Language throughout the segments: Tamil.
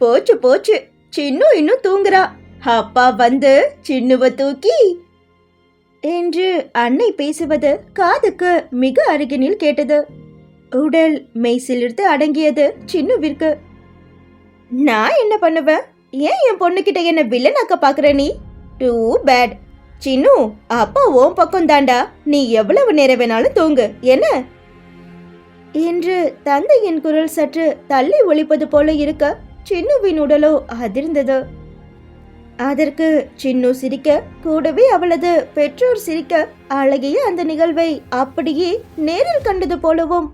போச்சு போச்சு. சின்னு இன்னும் தூங்குறா. அப்பா வந்து சின்னுவ தூக்கி என்று அன்னை பேசுவது காதுக்கு மிக அருகினில் கேட்டது. உடல் மெய்சிலிருந்து அடங்கியது சின்னுவிற்கு. நான் என்ன பண்ணுவேன் ஏன் என் பொண்ணுகிட்ட என்ன வில்லனாக்க பாக்குற நீ? டூ பேட் சின்னு அப்பா ஓம் பக்கம் தாண்டா. நீ எவ்வளவு நேரம் வேணாலும் தூங்கு. என்ன? என்று தந்தையின் குரல் சற்று தள்ளி ஒழிப்பது போல இருக்க சின்னுவின் உடலோ அதிர்ந்தது. அதற்கு சின்னு சிரிக்க கூடவே அவளது பெற்றோர் சிரிக்க அழகிய அந்த நிகழ்வை அப்படியே நேரில் கண்டது போலவும்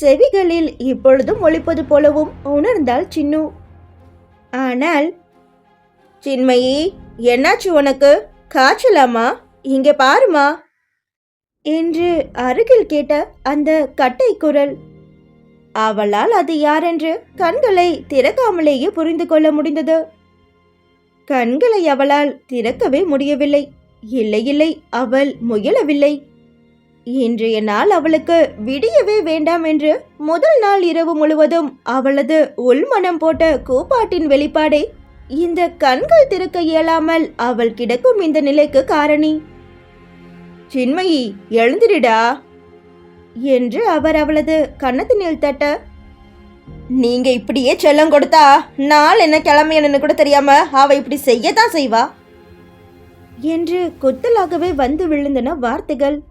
செவிகளில் இப்பொழுதும் ஒழிப்பது போலவும் உணர்ந்தாள் சின்னு. ஆனால் சின்மயி என்னாச்சு உனக்கு? காய்ச்சலாமா? இங்க பாருமா. என்று அருகில் கேட்ட அந்த கட்டை குரல் அவளால் அது யாரென்று கண்களை திறக்காமலேயே புரிந்து கொள்ள முடிந்தது. கண்களை அவளால் திறக்கவே முடியவில்லை. இல்லை இல்லை அவள் முயலவில்லை. இன்றைய நாள் அவளுக்கு விடியவே வேண்டாம் என்று முதல் நாள் இரவு முழுவதும் அவளது உள்மனம் போட்ட கூப்பாட்டின் வெளிப்பாடே இந்த கண்கள் திறக்க இயலாமல் அவள் கிடக்கும் இந்த நிலைக்கு காரணி. சின்மயி எழுந்திரிடா. என்று அவர் அவளது கன்னத்தினில் தட்ட நீங்க இப்படியே செல்லம் கொடுத்தா நாள் என்ன கிளம்பியனு கூட தெரியாம அவ இப்படி செய்யத்தான் செய்வா? என்று குத்தலாகவே வந்து விழுந்தன வார்த்தைகள்.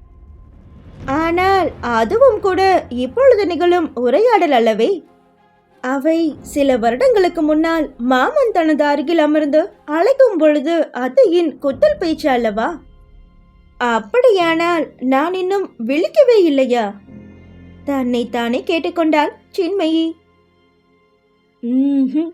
ஆனால் அதுவும் கூட இப்பொழுது நிகழும் உரையாடல் அல்லவே. அவை சில வருடங்களுக்கு முன்னால் மாமன் தனது அருகில் அமர்ந்து அழைக்கும் பொழுது அத்தையின் குத்தல் பேச்சு அல்லவா? அப்படியானால் நான் இன்னும் விழிக்கவே இல்லையா? தன்னை தானே கேட்டுக்கொண்டாள் சின்மயி. ம்ஹும்.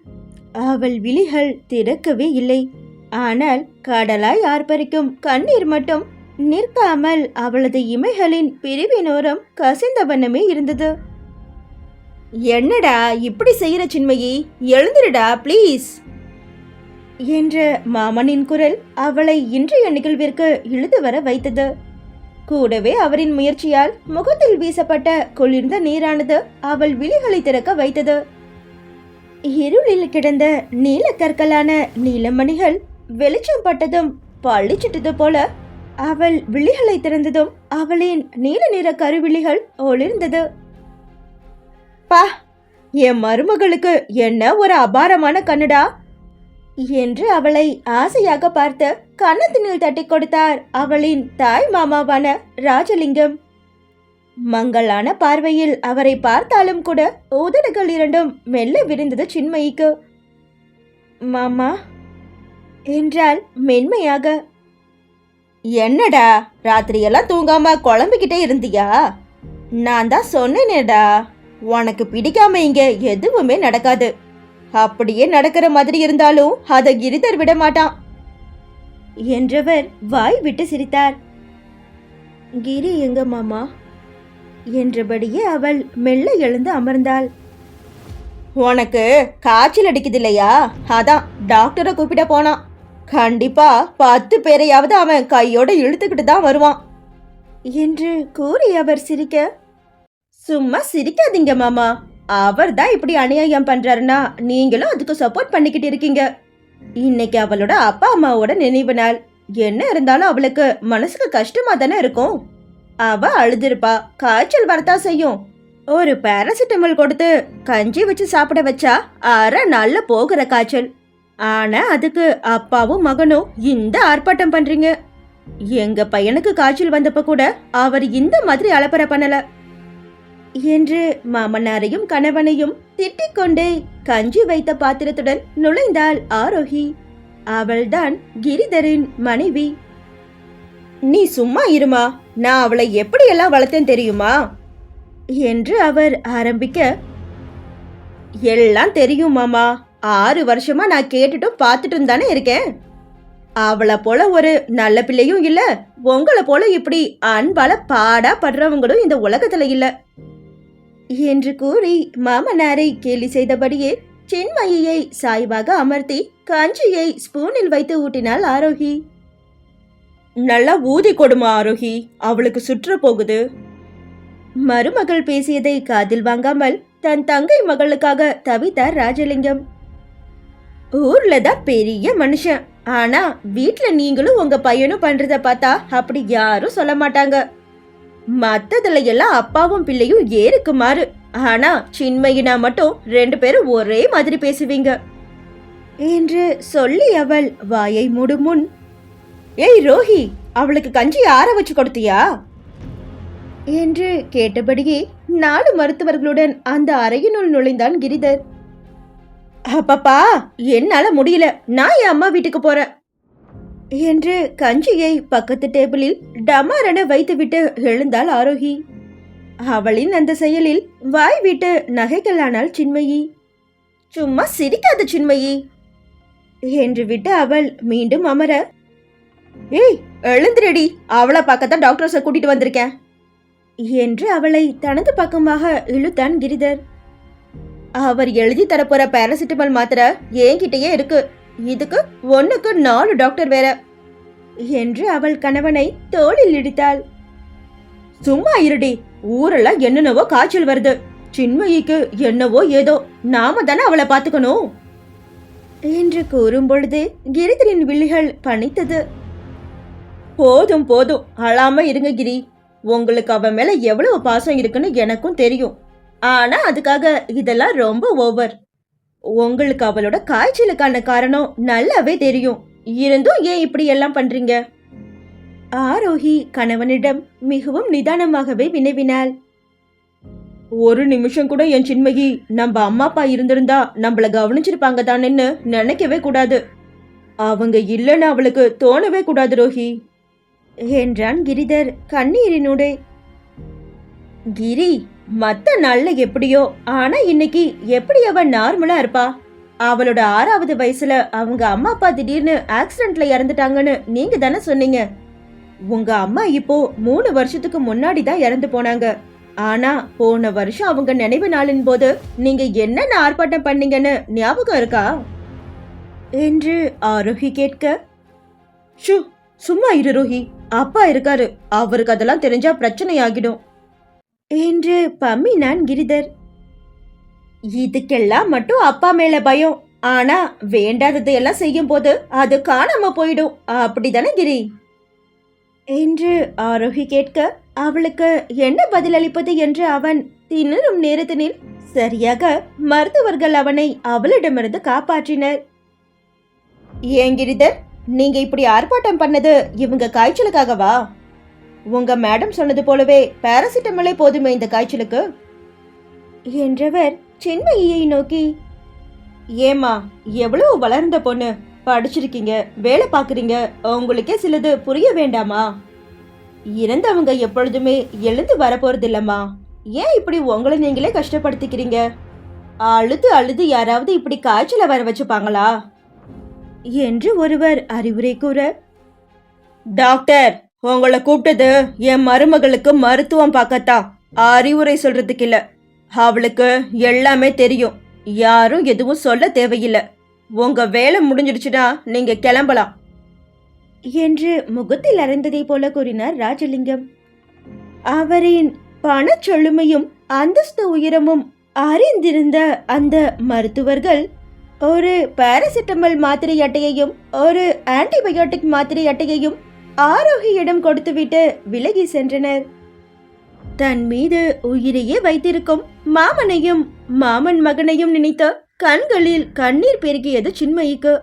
அவள் விழிகள் திறக்கவே இல்லை. ஆனால் கடலாய் ஆர்ப்பரிக்கும் கண்ணீர் மட்டும் நிற்காமல் அவளது இமைகளின் பிரிவினோரம் கசிந்த வண்ணமே இருந்தது. என்னடா இப்படி செய்யற சின்மயி? எழுந்துருடா ப்ளீஸ். என்ற மாமனின் குரல் அவளை இன்றைய நிகழ்விற்கு இழுத்து வர வைத்தது. கூடவே அவரின் முயற்சியால் முகத்தில் வீசப்பட்ட குளிர்ந்த நீரானது அவள் விழிகளை திறக்க வைத்தது. இருளில் கிடந்த நீலக்கற்களான நீலமணிகள் வெளிச்சம் பட்டதும் பளிச்சிட்டது போல அவள் விழிகளை திறந்ததும் அவளின் நீல நிற கருவிழிகள் ஒளிர்ந்தது. பா என் மருமகளுக்கு என்ன ஒரு அபாரமான கண்ணுடா? என்று அவளை ஆசையாக பார்த்து கன்னத்தினில் தட்டி கொடுத்தார் அவளின் தாய் மாமாவான ராஜலிங்கம். மங்களான பார்வையில் அவரை பார்த்தாலும் கூட உதடுகள் இரண்டும் மெல்ல விரிந்தது சின்மயிக்கு. மாமா என்றால் மென்மையாக. என்னடா ராத்திரியெல்லாம் தூங்காம குழம்பிக்கிட்டே இருந்தியா? நான் தான் சொன்னேனேடா. உனக்கு பிடிக்காம இங்க எதுவுமே நடக்காது. அப்படியே நடக்கிற மாதிரி இருந்தாலும் அதை கிரிதர் விட மாட்டான் என்றவர் வாய் விட்டு சிரித்தார். கிரி எங்க மாமா? என்றபடியே அவள் மெல்ல எழுந்து அமர்ந்தாள். உனக்கு காய்ச்சல் அடிக்குது இல்லையா அதான் டாக்டரை கூப்பிட போனான். கண்டிப்பா பத்து பேரையாவது அவன் கையோட இழுத்துக்கிட்டு தான் வருவான். என்று கூறி அவர் சிரிக்க சும்மா சிரிக்காதீங்க மாமா. அவர் தான் இப்படி அநியாயம் பண்றாருன்னா நீங்களும் அதுக்கு சப்போர்ட் பண்ணிக்கிட்டு இருக்கீங்க. இன்னைக்கு அவளோட அப்பா அம்மாவோட நினைவு நாள். என்ன இருந்தாலும் அவளுக்கு மனசுக்கு கஷ்டமா தானே இருக்கும். அவ அழுதுருப்பா காய்ச்சல் வரத்தான் செய்யும். ஒரு பேராசிட்டமால் கொடுத்து கஞ்சி வச்சு சாப்பிட வச்சா அரை நாள்ல போகிற காய்ச்சல். ஆனா அதுக்கு அப்பாவும் மகனும் இந்த ஆர்ப்பாட்டம் பண்றீங்க. எங்க பையனுக்கு காய்ச்சல் வந்தப்ப கூட அவர் இந்த மாதிரி அலப்பறை பண்ணல. என்று மாமனாரையும் கணவனையும் திட்டிக் கொண்டே கஞ்சி வைத்த பாத்திரத்துடன் நுழைந்தாள் ஆரோகி. அவள்தான் கிரிதரின் மனைவி. நீ சும்மா இருமா? நான் அவளை எப்படியெல்லாம் வளர்த்தேன் தெரியுமா? என்று அவர் ஆரம்பிக்க எல்லாம் தெரியும் மாமா. ஆறு வருஷமா நான் கேட்டுட்டும் பார்த்துட்டும் தானே இருக்கேன். அவளை போல ஒரு நல்ல பிள்ளையும் இல்ல. உங்களை போல இப்படி அன்பால பாடா படுறவங்களும் இந்த உலகத்துல இல்லை. என்று கூறி மாமனாரை கேலி செய்தபடியே சின்மயியை சாய்வாக அமர்த்தி கஞ்சியை ஸ்பூனில் வைத்து ஊட்டினாள் ஆரோகி. நல்லா ஊதி கொடுமா ஆரோகி அவளுக்கு சுற்ற போகுது. மருமகள் பேசியதை காதில் வாங்காமல் தன் தங்கை மகளுக்காக தவித்தார் ராஜலிங்கம். ஊர்ல தான் பெரிய மனுஷன் ஆனா வீட்ல நீங்களும் உங்க பையனும் பண்றத பார்த்தா அப்படி யாரும் சொல்ல மாட்டாங்க. மத்ததுல எல்லாம் அப்பாவும் பிள்ளையும் ஏருக்கு மாறு ஆனா சின்மையினா மட்டும் ரெண்டு பேரும் ஒரே மாதிரி பேசுவீங்க. என்று சொல்லி அவள் வாயை மூடும் முன் ஏய் ரோஹி அவளுக்கு கஞ்சி ஆற வச்சு கொடுத்தியா? என்று கேட்டபடியே நாலு மருத்துவர்களுடன் அந்த அறையினுள் நுழைந்தான் கிரிதர். அப்பப்பா என்னால முடியல. நான் என் அம்மா வீட்டுக்கு போறேன். என்று கஞ்சியை பக்கத்து டேபிளில் டமாரென வைத்துவிட்டு எழுந்தாள் ஆரோகி. அவளின் அந்த செயலில் வாய் விட்டு நகைகளானாள் சின்மயி. சும்மா சிரிக்காத சின்மயி என்று விட்டு அவள் மீண்டும் அமர. ஏய் எழுந்திரடி அவளை பார்க்கத்தான் டாக்டர்ஸை கூட்டிட்டு வந்திருக்கேன் என்று அவளை தனது பக்கமாக இழுத்தான் கிரிதர். அவர் எழுதி தரப்போற பாராசிட்டமால் மாத்திர என்கிட்டயே இருக்கு. இதுக்கு ஒன்னுக்கு நாலு டாக்டர் வேற என்று அவள் கணவனை தோளில் இடித்தாள். சும்மா இருடி ஊரெல்லாம் என்னென்னவோ காய்ச்சல் வருது. சின்மயிக்கு என்னவோ ஏதோ நாம தானே அவளை பார்த்துக்கணும். என்று கூறும் பொழுது கிரிதரின் விழிகள் பணித்தது. போதும் போதும் அழாம இருங்க கிரி. உங்களுக்கு அவன் மேல எவ்வளவு பாசம் இருக்குன்னு எனக்கும் தெரியும். ஆனா அதுக்காக இதெல்லாம் ரொம்ப ஓவர். உங்களுக்கு அவளோட காய்ச்சலுக்கான காரணம் நல்லாவே தெரியும். இருந்தும் ஏன் இப்படி எல்லாம் பண்றீங்க? ஆரோஹி கணவனிடம் மிகவும் நிதானமாகவே வினவினாள். ஒரு நிமிஷம் கூட என் சின்மகி நம்ம அம்மா அப்பா இருந்திருந்தா நம்மள கவனிச்சிருப்பாங்க தானேன்னு நினைக்கவே கூடாது. அவங்க இல்லைன்னு அவளுக்கு தோணவே கூடாது ரோஹி. என்றான் கிரிதர் கண்ணீரினூடே. கிரி மத்த நாள்ல எப்படியோ ஆனா இன்னைக்கு எப்படி அவ நார்மலா இருப்பா? அவளோட ஆறாவது வயசுல அவங்க அம்மா அப்பா திடீர்னு ஆக்சிடென்ட்ல இறந்துட்டாங்கன்னு நீங்க தானே சொன்னீங்க. உங்க அம்மா இப்போ மூணு வருஷத்துக்கு முன்னாடி தான் இறந்து போனாங்க. ஆனா போன வருஷம் அவங்க நினைவு நாளின் போது நீங்க என்னென்ன ஆர்ப்பாட்டம் பண்ணீங்கன்னு ஞாபகம் இருக்கா? என்று ஆரோகி கேட்க ஷு சும்மா இரு ரோஹி. அப்பா இருக்காரு. அவருக்கு அதெல்லாம் தெரிஞ்சா பிரச்சனை ஆகிடும் என்று பம்மினான் கிரிதர். இதுக்கெல்லாம் மட்டும் அப்பா மேல பயம். ஆனா வேண்டாததை எல்லாம் செய்யும் போது அது காணாம போயிடும். அப்படிதானே கிரி? என்று ஆரோகி கேட்க அவளுக்கு என்ன பதிலளிப்பது என்று அவன் திணறும் நேரத்தினில் சரியாக மருத்துவர்கள் அவனை அவளிடமிருந்து காப்பாற்றினர். ஏன் கிரிதர் நீங்க இப்படி ஆர்ப்பாட்டம் பண்ணது இவங்க காய்ச்சலுக்காகவா? உங்க மேடம் சொன்னது போலவே பாராசிட்டமலே போதுமே இந்த காய்ச்சலுக்கு? என்றவர் சென்மையை நோக்கி ஏமா எவ்வளவு வளர்ந்த பொண்ணு? படிச்சிருக்கீங்க வேலை பார்க்குறீங்க உங்களுக்கே சிலது புரிய வேண்டாமா? இறந்தவங்க எப்பொழுதுமே எழுந்து வரப்போறதில்லம்மா. ஏன் இப்படி உங்களை நீங்களே கஷ்டப்படுத்திக்கிறீங்க? அழுது அழுது யாராவது இப்படி காய்ச்சலை வர வச்சுப்பாங்களா? என்று ஒருவர் அறிவுரை கூற டாக்டர் உங்களை கூப்பிட்டது என் மருமகளுக்கு மருத்துவம் பார்க்கத்தான் அறிவுரை சொல்றதுக்கு இல்ல அவளுக்கு எல்லாமே தெரியும். யாரும் எதுவும் சொல்ல தேவையில்லை. உங்க வேலை முடிஞ்சிடுச்சுன்னா நீங்க கிளம்பலாம். என்று முகத்தில் அறைந்ததை போல கூறினார் ராஜலிங்கம். அவரின் பணச்சொழுமையும் அந்தஸ்து உயரமும் அறிந்திருந்த அந்த மருத்துவர்கள் ஒரு பாராசிட்டமல் மாத்திரை அட்டையையும் ஒரு ஆன்டிபயோட்டிக் மாத்திரை அட்டையையும் ஆரோகியிடம் கொடுத்துவிட்டு விலகி சென்றனர். தன் மீது உயிரையே வைத்திருக்கும் மாமனையும் மாமன் மகனையும் நினைத்த கண்களில் கண்ணீர் பெருகியது சின்மயிக்கு.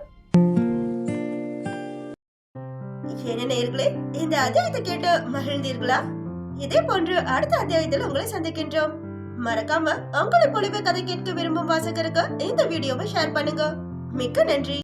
என்ன நேர்களே இந்த அத்தியாயத்தை கேட்டு மகிழ்ந்தீர்களா? இதே போன்று அடுத்த அத்தியாயத்தில் உங்களை சந்திக்கின்றோம். மறக்காம உங்களை போலவே கதை கேட்க விரும்பும் வாசகருக்கு இந்த வீடியோவை ஷேர் பண்ணுங்க. மிக்க நன்றி.